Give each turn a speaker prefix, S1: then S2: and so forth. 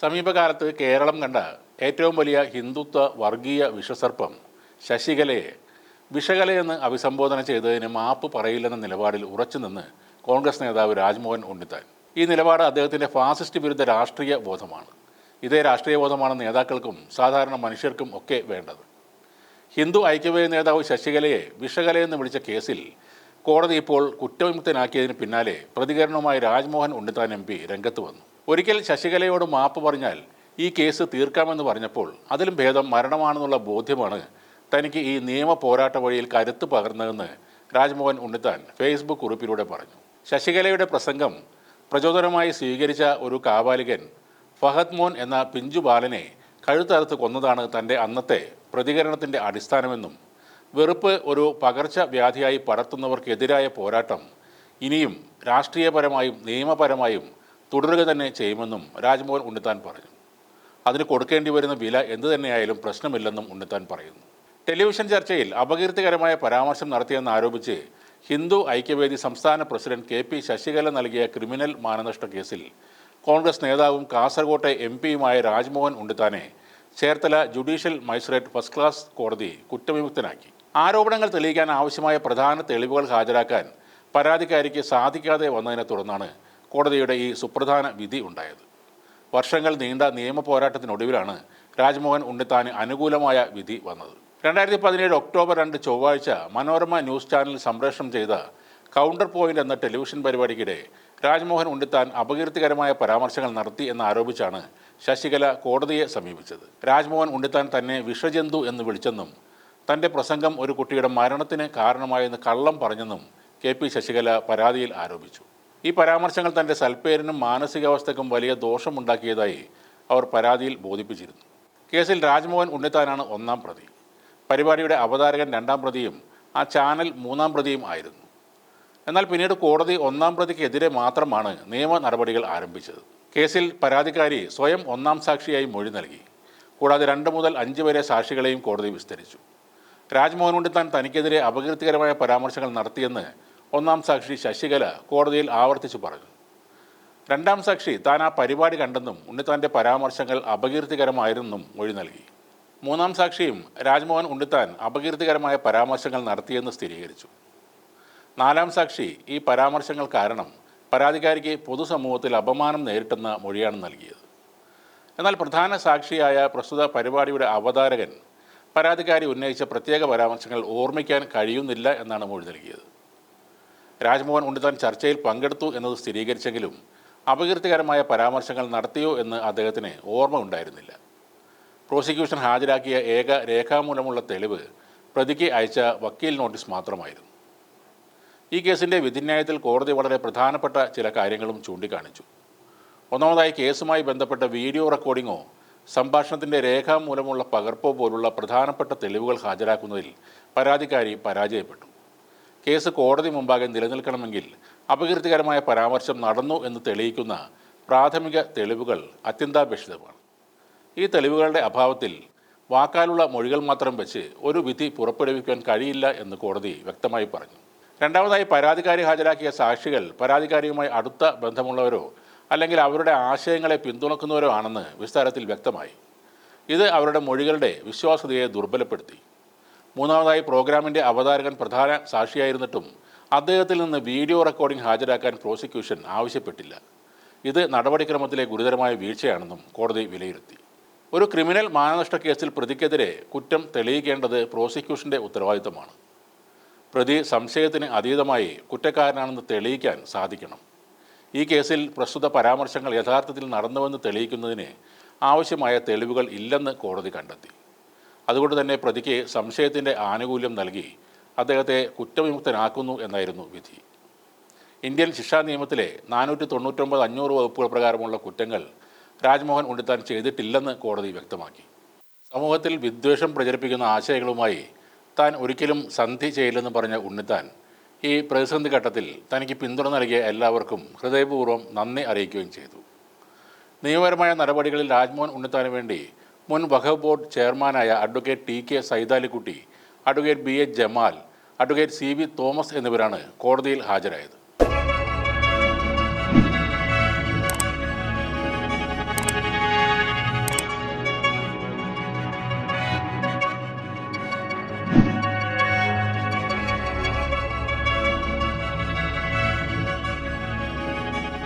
S1: സമീപകാലത്ത് കേരളം കണ്ട ഏറ്റവും വലിയ ഹിന്ദുത്വ വർഗീയ വിഷസർപ്പം ശശികലയെ വിഷകലയെന്ന് അഭിസംബോധന ചെയ്തതിന് മാപ്പ് പറയില്ലെന്ന നിലപാടിൽ ഉറച്ചുനിന്ന് കോൺഗ്രസ് നേതാവ് രാജ്മോഹൻ ഉണ്ണിത്താൻ. ഈ നിലപാട് അദ്ദേഹത്തിന്റെ ഫാസിസ്റ്റ് വിരുദ്ധ രാഷ്ട്രീയ ബോധമാണ്. ഇതേ രാഷ്ട്രീയ ബോധമാണ് നേതാക്കൾക്കും സാധാരണ മനുഷ്യർക്കും ഒക്കെ വേണ്ടത്. ഹിന്ദു ഐക്യവേദി നേതാവ് ശശികലയെ വിഷകലയെന്ന് വിളിച്ച കേസിൽ കോടതി ഇപ്പോൾ കുറ്റവിമുക്തനാക്കിയതിന് പിന്നാലെ പ്രതികരണവുമായി രാജ്മോഹൻ ഉണ്ണിത്താൻ എം രംഗത്ത് വന്നു. ഒരിക്കൽ ശശികലയോട് മാപ്പ് പറഞ്ഞാൽ ഈ കേസ് തീർക്കാമെന്ന് പറഞ്ഞപ്പോൾ അതിലും ഭേദം മരണമാണെന്നുള്ള ബോധ്യമാണ് തനിക്ക് ഈ നിയമ പോരാട്ട വഴിയിൽ കരുത്ത് പകർന്നതെന്ന് രാജ്മോഹൻ ഉണ്ണിത്താൻ ഫേസ്ബുക്ക് കുറിപ്പിലൂടെ പറഞ്ഞു. ശശികലയുടെ പ്രസംഗം പ്രചോദനമായി സ്വീകരിച്ച ഒരു കാവാലികൻ ഫഹദ് മോൻ എന്ന പിഞ്ചു ബാലനെ കഴുത്തറുത്ത് കൊന്നതാണ് തന്റെ അന്നത്തെ പ്രതികരണത്തിന്റെ അടിസ്ഥാനമെന്നും വെറുപ്പ് ഒരു പകർച്ചവ്യാധിയായി പടർത്തുന്നവർക്കെതിരായ പോരാട്ടം ഇനിയും രാഷ്ട്രീയപരമായും നിയമപരമായും തുടരുക തന്നെ ചെയ്യുമെന്നും രാജ്മോഹൻ ഉണ്ണിത്താൻ പറഞ്ഞു. അതിന് കൊടുക്കേണ്ടി വരുന്ന വില എന്തു തന്നെയായാലും പ്രശ്നമില്ലെന്നും ഉണ്ണിത്താൻ പറയുന്നു. ടെലിവിഷൻ ചർച്ചയിൽ അപകീർത്തികരമായ പരാമർശം നടത്തിയെന്ന് ആരോപിച്ച് ഹിന്ദു ഐക്യവേദി സംസ്ഥാന പ്രസിഡന്റ് കെ പി ശശികല നൽകിയ ക്രിമിനൽ മാനനഷ്ട കേസിൽ കോൺഗ്രസ് നേതാവും കാസർകോട്ടെ എം പിയുമായ Rajmohan ഉണ്ണിത്താനെ Cherthala judicial magistrate first class കോടതി കുറ്റവിമുക്തനാക്കി. ആരോപണങ്ങൾ തെളിയിക്കാൻ ആവശ്യമായ പ്രധാന തെളിവുകൾ ഹാജരാക്കാൻ പരാതിക്കാരിക്ക് സാധിക്കാതെ വന്നതിനെ തുടർന്നാണ് കോടതിയുടെ ഈ സുപ്രധാന വിധി ഉണ്ടായത്. വർഷങ്ങൾ നീണ്ട നിയമ പോരാട്ടത്തിനൊടുവിലാണ് രാജ്മോഹൻ ഉണ്ണിത്താൻ അനുകൂലമായ വിധി വന്നത്. രണ്ടായിരത്തി പതിനേഴ് ഒക്ടോബർ രണ്ട് ചൊവ്വാഴ്ച മനോരമ ന്യൂസ് ചാനൽ സംപ്രേഷണം ചെയ്ത കൗണ്ടർ പോയിന്റ് എന്ന ടെലിവിഷൻ പരിപാടിക്കിടെ രാജ്മോഹൻ ഉണ്ണിത്താൻ അപകീർത്തികരമായ പരാമർശങ്ങൾ നടത്തി എന്നാരോപിച്ചാണ് ശശികല കോടതിയെ സമീപിച്ചത്. രാജ്മോഹൻ ഉണ്ണിത്താൻ തന്നെ വിഷജന്തു എന്ന് വിളിച്ചെന്നും തന്റെ പ്രസംഗം ഒരു കുട്ടിയുടെ മരണത്തിന് കാരണമായെന്ന് കള്ളം പറഞ്ഞെന്നും കെ പി ശശികല പരാതിയിൽ ആരോപിച്ചു. ഈ പരാമർശങ്ങൾ തന്റെ സൽപ്പേരിനും മാനസികാവസ്ഥയ്ക്കും വലിയ ദോഷമുണ്ടാക്കിയതായി അവർ പരാതിയിൽ ബോധിപ്പിച്ചിരുന്നു. കേസിൽ രാജ്മോഹൻ ഉണ്ണിത്താനാണ് ഒന്നാം പ്രതി. പരിപാടിയുടെ അവതാരകൻ രണ്ടാം പ്രതിയും ആ ചാനൽ മൂന്നാം പ്രതിയും ആയിരുന്നു. എന്നാൽ പിന്നീട് കോടതി ഒന്നാം പ്രതിക്കെതിരെ മാത്രമാണ് നിയമ നടപടികൾ ആരംഭിച്ചത്. കേസിൽ പരാതിക്കാരി സ്വയം ഒന്നാം സാക്ഷിയായി മൊഴി നൽകി. കൂടാതെ രണ്ട് മുതൽ അഞ്ച് വരെ സാക്ഷികളെയും കോടതി വിസ്തരിച്ചു. രാജ്മോഹൻ ഉണ്ണിത്താൻ തനിക്കെതിരെ അപകീർത്തികരമായ പരാമർശങ്ങൾ നടത്തിയെന്ന് ഒന്നാം സാക്ഷി ശശികല കോടതിയിൽ ആവർത്തിച്ചു പറഞ്ഞു. രണ്ടാം സാക്ഷി താൻ ആ പരിപാടി കണ്ടെന്നും ഉണ്ണിത്താന്റെ പരാമർശങ്ങൾ അപകീർത്തികരമായിരുന്നെന്നും മൊഴി നൽകി. മൂന്നാം സാക്ഷിയും രാജ്മോഹൻ ഉണ്ണിത്താൻ അപകീർത്തികരമായ പരാമർശങ്ങൾ നടത്തിയെന്ന് സ്ഥിരീകരിച്ചു. നാലാം സാക്ഷി ഈ പരാമർശങ്ങൾ കാരണം പരാതിക്കാരിക്ക് പൊതുസമൂഹത്തിൽ അപമാനം നേരിട്ടെന്ന മൊഴിയാണ് നൽകിയത്. എന്നാൽ പ്രധാന സാക്ഷിയായ പ്രസ്തുത പരിപാടിയുടെ അവതാരകൻ പരാതിക്കാരി ഉന്നയിച്ച പ്രത്യേക പരാമർശങ്ങൾ ഓർമ്മിക്കാൻ കഴിയുന്നില്ല എന്നാണ് മൊഴി നൽകിയത്. രാജ്മോഹൻ ഉണ്ണിത്താൻ ചർച്ചയിൽ പങ്കെടുത്തു എന്നത് സ്ഥിരീകരിച്ചെങ്കിലും അപകീർത്തികരമായ പരാമർശങ്ങൾ നടത്തിയോ എന്ന് അദ്ദേഹത്തിന് ഓർമ്മ ഉണ്ടായിരുന്നില്ല. പ്രോസിക്യൂഷൻ ഹാജരാക്കിയ ഏക രേഖാമൂലമുള്ള തെളിവ് പ്രതിക്ക് അയച്ച വക്കീൽ നോട്ടീസ് മാത്രമായിരുന്നു. ഈ കേസിന്റെ വിധിന്യായത്തിൽ കോടതി വളരെ പ്രധാനപ്പെട്ട ചില കാര്യങ്ങളും ചൂണ്ടിക്കാണിച്ചു. ഒന്നാമതായി കേസുമായി ബന്ധപ്പെട്ട വീഡിയോ റെക്കോർഡിങ്ങോ സംഭാഷണത്തിന്റെ രേഖാമൂലമുള്ള പകർപ്പോ പോലുള്ള പ്രധാനപ്പെട്ട തെളിവുകൾ ഹാജരാക്കുന്നതിൽ പരാതിക്കാരി പരാജയപ്പെട്ടു. കേസ് കോടതി മുമ്പാകെ നിലനിൽക്കണമെങ്കിൽ അപകീർത്തികരമായ പരാമർശം നടന്നു എന്ന് തെളിയിക്കുന്ന പ്രാഥമിക തെളിവുകൾ അത്യന്താപേക്ഷിതമാണ്. ഈ തെളിവുകളുടെ അഭാവത്തിൽ വാക്കാലുള്ള മൊഴികൾ മാത്രം വെച്ച് ഒരു വിധി പുറപ്പെടുവിക്കാൻ കഴിയില്ല എന്ന് കോടതി വ്യക്തമായി പറഞ്ഞു. രണ്ടാമതായി പരാതിക്കാരി ഹാജരാക്കിയ സാക്ഷികൾ പരാതിക്കാരിയുമായി അടുത്ത ബന്ധമുള്ളവരോ അല്ലെങ്കിൽ അവരുടെ ആശയങ്ങളെ പിന്തുണക്കുന്നവരോ ആണെന്ന് വിസ്താരത്തിൽ വ്യക്തമായി. ഇത് അവരുടെ മൊഴികളുടെ വിശ്വാസ്യതയെ ദുർബലപ്പെടുത്തി. മൂന്നാമതായി പ്രോഗ്രാമിന്റെ അവതാരകൻ പ്രധാന സാക്ഷിയായിരുന്നിട്ടും അദ്ദേഹത്തിൽ നിന്ന് വീഡിയോ റെക്കോർഡിംഗ് ഹാജരാക്കാൻ പ്രോസിക്യൂഷൻ ആവശ്യപ്പെട്ടില്ല. ഇത് നടപടിക്രമത്തിലെ ഗുരുതരമായ വീഴ്ചയാണെന്നും കോടതി വിലയിരുത്തി. ഒരു ക്രിമിനൽ മാനനഷ്ട കേസിൽ പ്രതിക്കെതിരെ കുറ്റം തെളിയിക്കേണ്ടത് പ്രോസിക്യൂഷന്റെ ഉത്തരവാദിത്തമാണ്. പ്രതി സംശയത്തിന് അതീതമായി കുറ്റക്കാരനാണെന്ന് തെളിയിക്കാൻ സാധിക്കണം. ഈ കേസിൽ പ്രസ്തുത പരാമർശങ്ങൾ യഥാർത്ഥത്തിൽ നടന്നുവെന്ന് തെളിയിക്കുന്നതിന് ആവശ്യമായ തെളിവുകൾ ഇല്ലെന്ന് കോടതി കണ്ടെത്തി. അതുകൊണ്ട് തന്നെ പ്രതിക്ക് സംശയത്തിന്റെ ആനുകൂല്യം നൽകി അദ്ദേഹത്തെ കുറ്റവിമുക്തനാക്കുന്നു എന്നായിരുന്നു വിധി. ഇന്ത്യൻ ശിക്ഷാ നിയമത്തിലെ നാനൂറ്റി തൊണ്ണൂറ്റൊമ്പത് അഞ്ഞൂറ് വകുപ്പുകൾ പ്രകാരമുള്ള കുറ്റങ്ങൾ രാജ്മോഹൻ ഉണ്ണിത്താൻ ചെയ്തിട്ടില്ലെന്ന് കോടതി വ്യക്തമാക്കി. സമൂഹത്തിൽ വിദ്വേഷം പ്രചരിപ്പിക്കുന്ന ആശയങ്ങളുമായി താൻ ഒരിക്കലും സന്ധി ചെയ്യില്ലെന്ന് പറഞ്ഞ ഉണ്ണിത്താൻ ഈ പ്രതിസന്ധി ഘട്ടത്തിൽ തനിക്ക് പിന്തുണ നൽകിയ എല്ലാവർക്കും ഹൃദയപൂർവം നന്ദി അറിയിക്കുകയും ചെയ്തു. നിയമപരമായ നടപടികളിൽ രാജ്മോഹൻ ഉണ്ണിത്താന് വേണ്ടി മുൻ വഖഫ് ബോർഡ് ചെയർമാനായ advocate T K Saithalikutty advocate B A Jamal advocate C V Thomas എന്നിവരാണ് കോടതിയിൽ ഹാജരായത്.